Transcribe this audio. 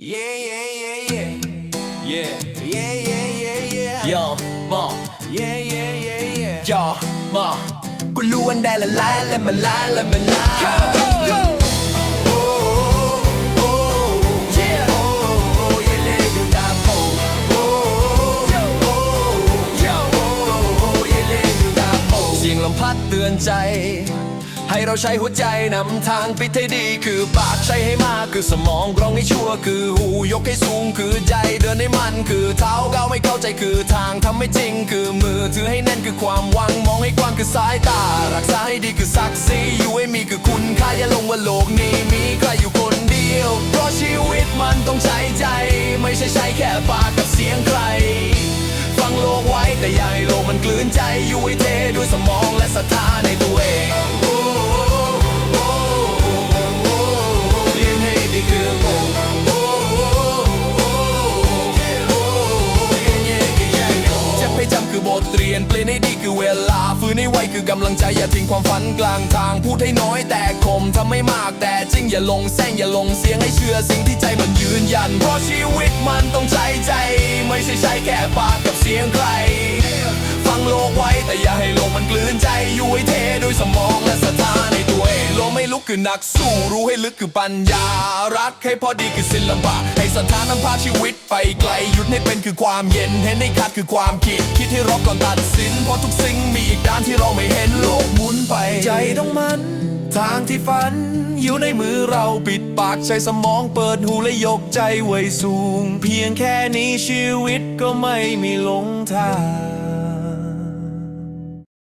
Yeah, yeah, yeah, yeah. Yeah, yeah, yeah, yeah, yeah. Yo, ma. Yeah, yeah, yeah, yeah. Yo, ma. กูรู้วันได้ละลายและมันลายและมันลาย Go, go. Oh, oh, oh, yeah. Oh, oh, yeah, let it go down, oh. Oh, oh, oh, yeah. Oh, oh, yeah, let it go down, oh. เสียงลมพัดเตือนใจ ให้เราใช้หัวใจนำทางไปให้ดี คือปากใช้ให้มากคือสมองกรองให้ชั่วคือหูยกให้สูงคือใจเดินให้มัน คือเท้าก้าวไม่เข้าใจคือทางทำไม่จริง คือมือถือให้แน่นคือความหวังมองให้กว้างคือสายตา รักษาให้ดีคือศักดิ์ศรีอยู่ให้มีคือคุณค่าอย่าลงว่าโลกนี้มีใครอยู่คนเดียว เพราะชีวิตมันต้องใช้ใจ ไม่ใช่ใช้แค่ปากกับเสียงใครฟังโลกไว้แต่ให้โลกมันกลืนใจอยู่ให้เทด้วยสมองและศรัทธาในตัวเอง คือเวลาฟื้นให้ไวคือกำลังใจอย่าทิ้งความฝันกลางทางพูดให้น้อยแต่คมทำไม่มากแต่จริงอย่าลงแซงอย่าลงเสียงให้เชื่อสิ่งที่ใจมันยืนยัน เพราะชีวิตมันต้องใจใจ ไม่ใช่ใช้แค่ปากกับเสียงใคร ฟังโลกไว้แต่อย่าให้โลกมันกลืนใจอยู่ให้เทด้วยสมอง คือนักสู้รู้ให้ลึกคือปัญญา รักให้พอดีคือศิลปะให้ศรัทธานำพาชีวิตไปไกลหยุดให้เป็นคือความเย็นเห็นให้ขาดคือความคิด คิดให้รอบก่อนตัดสิน เพราะทุกสิ่งมีอีกด้านที่เราไม่เห็นโลกหมุนไป ใจต้องมันทางที่ฝัน อยู่ในมือเราปิดปากใช้สมองเปิดหูและยกใจไว้สูง เพียงแค่นี้ชีวิตก็ไม่มีหลงทาง